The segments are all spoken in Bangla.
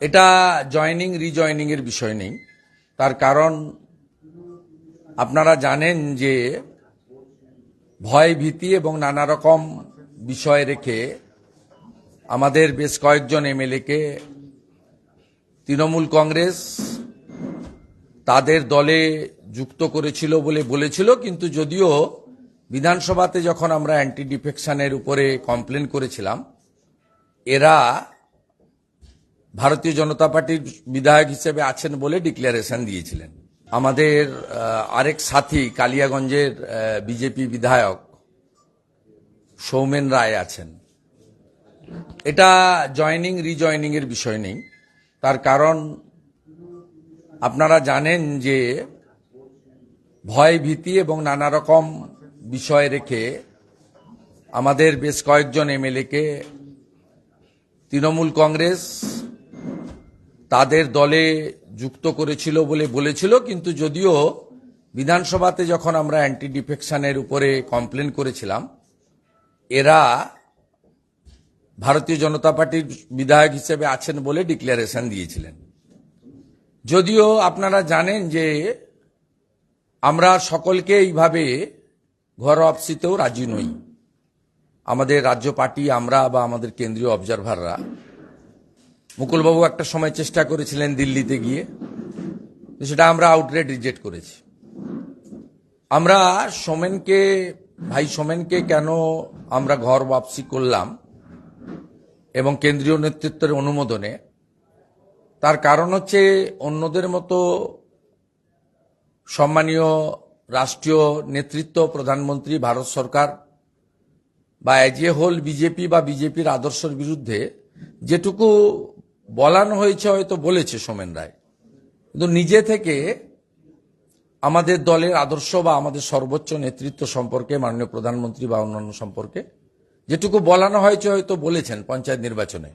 এটা জয়নিং রিজয়নিং এর বিষয় নেই। তার কারণ আপনারা জানেন যে ভয় ভীতি এবং নানা রকম বিষয় রেখে আমাদের বেশ কয়েকজন এমএলএকে তৃণমূল কংগ্রেস তাদের দলে যুক্ত করেছিল বলে বলেছিল, কিন্তু যদিও বিধানসভাতে যখন আমরা অ্যান্টি ডিফেকশনের উপরে কমপ্লেন করেছিলাম, এরা ভারতীয় জনতা পার্টির বিধায়ক হিসেবে আছেন বলে ডিক্লারেশন দিয়েছিলেন। আমাদের আরেক সাথী কালিয়াগঞ্জের বিজেপি বিধায়ক সৌমেন রায় আছেন। এটা জয়নিং, রিজয়নিং এর বিষয় নেই। তার কারণ আপনারা জানেন যে ভয় ভীতি এবং নানা রকম বিষয় রেখে আমাদের বেশ কয়েকজন এমএলএকে তৃণমূল কংগ্রেস তাদের দলে যুক্ত করেছিল বলে বলেছিল, কিন্তু যদিও বিধানসভাতে যখন আমরা অ্যান্টি ডিফেকশনের উপরে কমপ্লেন করেছিলাম, এরা ভারতীয় জনতা পার্টির বিধায়ক হিসেবে আছেন বলে ডিক্লারেশন দিয়েছিলেন। যদিও আপনারা জানেন যে আমরা সকলকে এইভাবে ঘর অফসিতেও রাজি নই। আমাদের রাজ্য পার্টি, আমরা বা আমাদের কেন্দ্রীয় অবজারভাররা মুকুলবাবু একটা সময় চেষ্টা করেছিলেন দিল্লিতে গিয়ে সেটা আমরা আউটলেট রিজেক্ট করেছি। আমরা সোমেনকে, ভাই সোমেনকে কেন আমরা ঘর ওয়াপসি করলাম এবং কেন্দ্রীয় নেতৃত্বের অনুমোদনে, তার কারণ হচ্ছে অন্যদের মতো সম্মানীয় রাষ্ট্রীয় নেতৃত্ব, প্রধানমন্ত্রী, ভারত সরকার বা এজ এ হোল বিজেপি বা বিজেপির আদর্শের বিরুদ্ধে যেটুকু বলানো হয়েছে, হয়তো বলেছে সোমেন রায়। কিন্তু নিজে থেকে আমাদের দলের আদর্শ বা আমাদের সর্বোচ্চ নেতৃত্ব সম্পর্কে, মাননীয় প্রধানমন্ত্রী বা অন্যান্য সম্পর্কে, যেটুকু বলানো হয়েছে, হয়তো বলেছেন পঞ্চায়েত নির্বাচনে।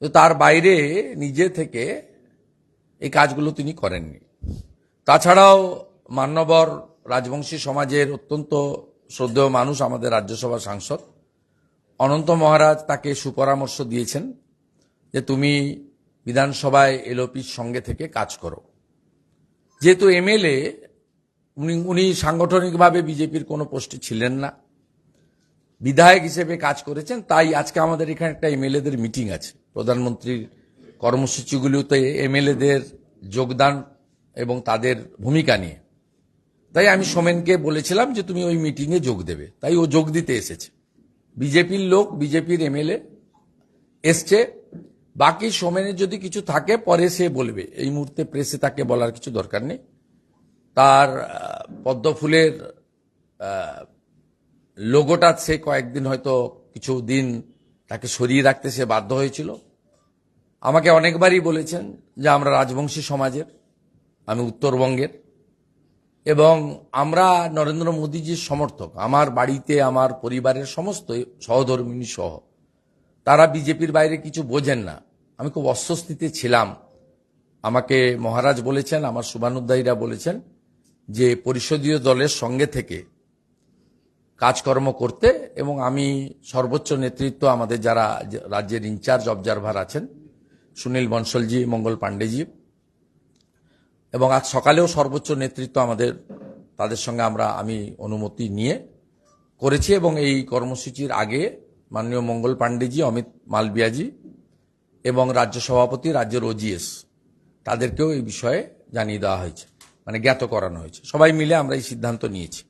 তো তার বাইরে নিজে থেকে এই কাজগুলো তিনি করেননি। তাছাড়াও মান্যবর রাজবংশী সমাজের অত্যন্ত শ্রদ্ধেয় মানুষ আমাদের রাজ্যসভা সাংসদ। অনন্ত মহারাজ তাকে সুপরামর্শ দিয়েছেন। যে তুমি বিধানসভায় এলওপির সঙ্গে থেকে কাজ করো। যেহেতু এমএলএ, উনি উনি সাংগঠনিকভাবে বিজেপির কোনো পোস্টে ছিলেন না। বিধায়ক হিসেবে কাজ করেছেন, তাই আজকে আমাদের এখানে একটা এমএলএদের মিটিং আছে। প্রধানমন্ত্রীর কর্মসূচিগুলিতে এমএলএদের যোগদান এবং তাদের ভূমিকা নিয়ে। তাই আমি সোমেনকে বলেছিলাম যে তুমি ওই মিটিংয়ে যোগ দেবে। তাই ও যোগ দিতে এসেছে। বিজেপির লোক, বিজেপির এমএলএ এসছে বাকি সোমেনের যদি কিছু থাকে, পরে সে বলবে। এই মুহূর্তে প্রেসে তাকে বলার কিছু দরকার নেই। তার পদ্মফুলের লোগোটা সে কয়েকদিন হয়তো কিছু দিন তাকে সরিয়ে রাখতে সে বাধ্য হয়েছিল। আমাকে অনেকবারই বলেছেন যে আমরা রাজবংশী সমাজের, আমি উত্তরবঙ্গের। এবং আমরা নরেন্দ্র মোদীজির সমর্থক। আমার বাড়িতে, আমার পরিবারের সমস্ত সহধর্মিনী সহ তারা বিজেপির বাইরে কিছু বোঝেন না। আমি খুব অস্বস্তিতে ছিলাম। আমাকে মহারাজ বলেছেন, আমার শুভানুদ্দায়ীরা বলেছেন যে পরিষদীয় দলের সঙ্গে থেকে কাজকর্ম করতে এবং আমি সর্বোচ্চ নেতৃত্ব আমাদের যারা রাজ্যের ইনচার্জ, অবজারভার আছেন, সুনীল বনসলজি, মঙ্গল পাণ্ডেজি। এবং আজ সকালেও সর্বোচ্চ নেতৃত্ব আমাদের, তাদের সঙ্গে আমরা, আমি অনুমতি নিয়ে করেছি এবং এই কর্মসূচির আগে মাননীয় মঙ্গল পাণ্ডেজি, অমিত মালবিয়াজি এবং রাজ্য সভাপতি রাজ্যের ওজিএস তাদেরকেও এই বিষয়ে জানিয়ে দেওয়া হয়েছে মানে জ্ঞাত করানো হয়েছে। সবাই মিলে আমরা এই সিদ্ধান্ত নিয়েছি।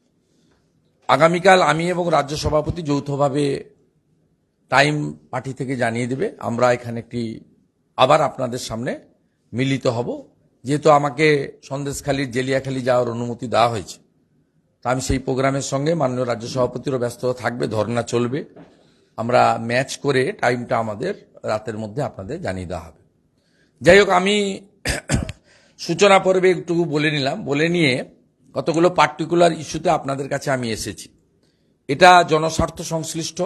আগামীকাল আমি এবং রাজ্য সভাপতি যৌথভাবে টাইম পার্টি থেকে জানিয়ে দেবে। আমরা এখানে একটি, আবার আপনাদের সামনে মিলিত হব। যেহেতু আমাকে সন্দেশখালীর জেলিয়াখালী যাওয়ার অনুমতি দেওয়া হয়েছে, তা আমি সেই প্রোগ্রামের সঙ্গে মাননীয় রাজ্য সভাপতিরও ব্যস্ত থাকবে ধর্না চলবে। আমরা ম্যাচ করে টাইমটা আমাদের রাতের মধ্যে আপনাদের জানিয়ে দেওয়া হবে। যাই হোক, আমি সূচনা পর্বে একটু বলে নিলাম। বলে নিয়ে কতগুলো পার্টিকুলার ইস্যুতে আপনাদের কাছে আমি এসেছি। এটা জনস্বার্থ সংশ্লিষ্ট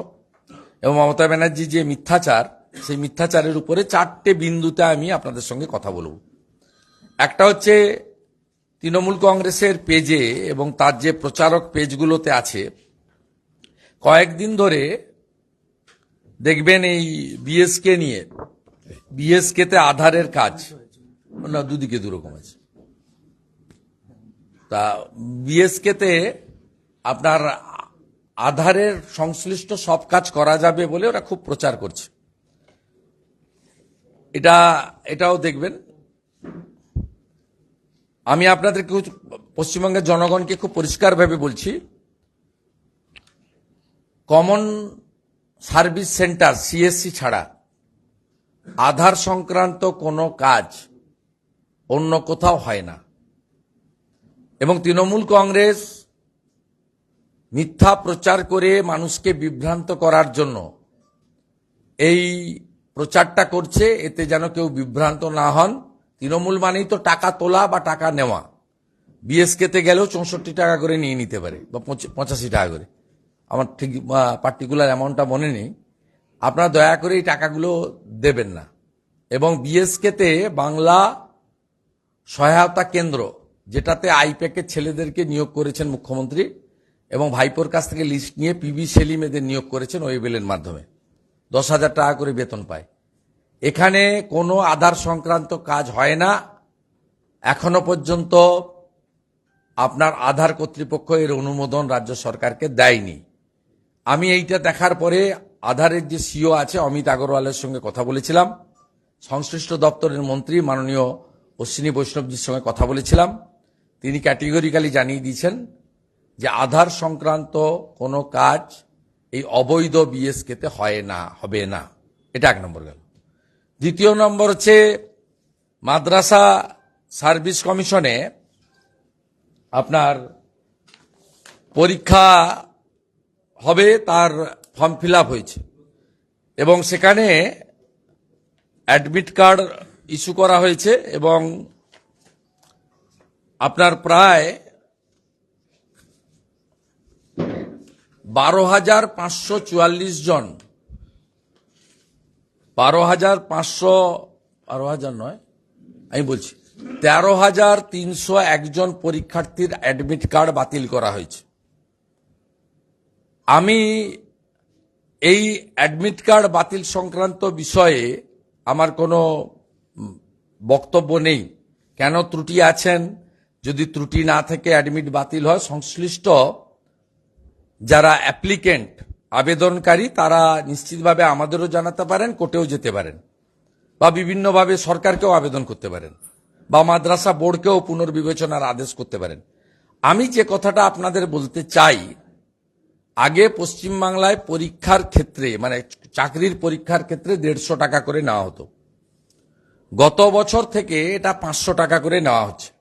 এবং মমতা ব্যানার্জি যে মিথ্যাচার, সেই মিথ্যাচারের উপরে চারটে বিন্দুতে আমি আপনাদের সঙ্গে কথা বলব। একটা হচ্ছে তৃণমূল কংগ্রেসের পেজে এবং তার যে প্রচারক পেজগুলোতে আছে, কয়েকদিন ধরে দেখবেন এই বিএসকে নিয়ে বিএসকে তে আধারের কাজ না, দুদিকে দুরকম আছে। তা বিএসকে তে আপনার আধারের সংশ্লিষ্ট সব কাজ করা যাবে বলে ওরা খুব প্রচার করছে। এটা, এটাও দেখবেন। আমি আপনাদেরকে খুব- পশ্চিমবঙ্গের জনগণকে খুব পরিষ্কারভাবে বলছি কমন সার্ভিস সেন্টার সিএসসি ছাড়া আধার সংক্রান্ত কোনো কাজ অন্য কোথাও হয় না। এবং তৃণমূল কংগ্রেস মিথ্যা প্রচার করে মানুষকে বিভ্রান্ত করার জন্য এই প্রচারটা করছে, এতে যেন কেউ বিভ্রান্ত না হন। তৃণমূল মানেই তো টাকা তোলা বা টাকা নেওয়া। বিএসকে তে গেলেও চৌষট্টি টাকা করে নিয়ে নিতে পারে বা পঁচ- পঁচাশি টাকা করে। আমার ঠিক পার্টিকুলার অ্যামাউন্টটা মনে নেই। আপনারা দয়া করে এই টাকাগুলো দেবেন না। এবং বিএসকে তে বাংলা সহায়তা কেন্দ্র, যেটাতে আইপ্যাকের ছেলেদেরকে নিয়োগ করেছেন মুখ্যমন্ত্রী এবং ভাইপোর কাছ থেকে লিস্ট নিয়ে পিবি সেলিম এদের নিয়োগ করেছেন ওয়েবেলের মাধ্যমে। দশ হাজার টাকা করে বেতন পায়। এখানে কোনো আধার সংক্রান্ত কাজ হয় না। এখনও পর্যন্ত আপনার আধার কর্তৃপক্ষ এর অনুমোদন রাজ্য সরকারকে দেয়নি। আমি এইটা দেখার পরে আধারের যে সিও আছে, অমিত আগরওয়ালের সঙ্গে কথা বলেছিলাম। সংশ্লিষ্ট দপ্তরের মন্ত্রী মাননীয় অশ্বিনী বৈষ্ণবজির সঙ্গে কথা বলেছিলাম। তিনি ক্যাটেগরিক্যালি জানিয়ে দিয়েছেন যে আধার সংক্রান্ত কোনো কাজ এই অবৈধ বিএসকেতে হয় না, হবে না। এটা এক নম্বর গেল। দ্বিতীয় নম্বর হচ্ছে মাদ্রাসা সার্ভিস কমিশনে আপনার পরীক্ষা হবে, তার ফর্ম ফিল হয়েছে। এবং সেখানে অ্যাডমিট কার্ড ইস্যু করা হয়েছে এবং আপনার প্রায় বারো হাজার পাঁচশো চুয়াল্লিশ জন, বারো হাজার পাঁচশো, বারো হাজার নয়, আমি বলছি, তেরো হাজার তিনশো একজন পরীক্ষার্থীর অ্যাডমিট কার্ড বাতিল করা হয়েছে। আমি এই অ্যাডমিট কার্ড বাতিল সংক্রান্ত বিষয়ে আমার কোনো বক্তব্য নেই। কেন ত্রুটি আছেন? যদি ত্রুটি না থেকে অ্যাডমিট বাতিল হয়, সংশ্লিষ্ট যারা অ্যাপ্লিকেন্ট আবেদনকারী, তারা নিশ্চিতভাবে আমাদেরও জানাতে পারেন, কোর্টেও যেতে পারেন। বা বিভিন্নভাবে সরকারকেও আবেদন করতে পারেন। বা মাদ্রাসা বোর্ডকেও পুনর্বিবেচনার আদেশ করতে পারেন। আমি যে কথাটা আপনাদের বলতে চাই আগে পশ্চিমবাংলায় পরীক্ষার ক্ষেত্রে মানে চাকরির পরীক্ষার ক্ষেত্রে দেড়শো টাকা করে নেওয়া হতো। গত বছর থেকে এটা পাঁচশো টাকা করে নেওয়া হচ্ছে।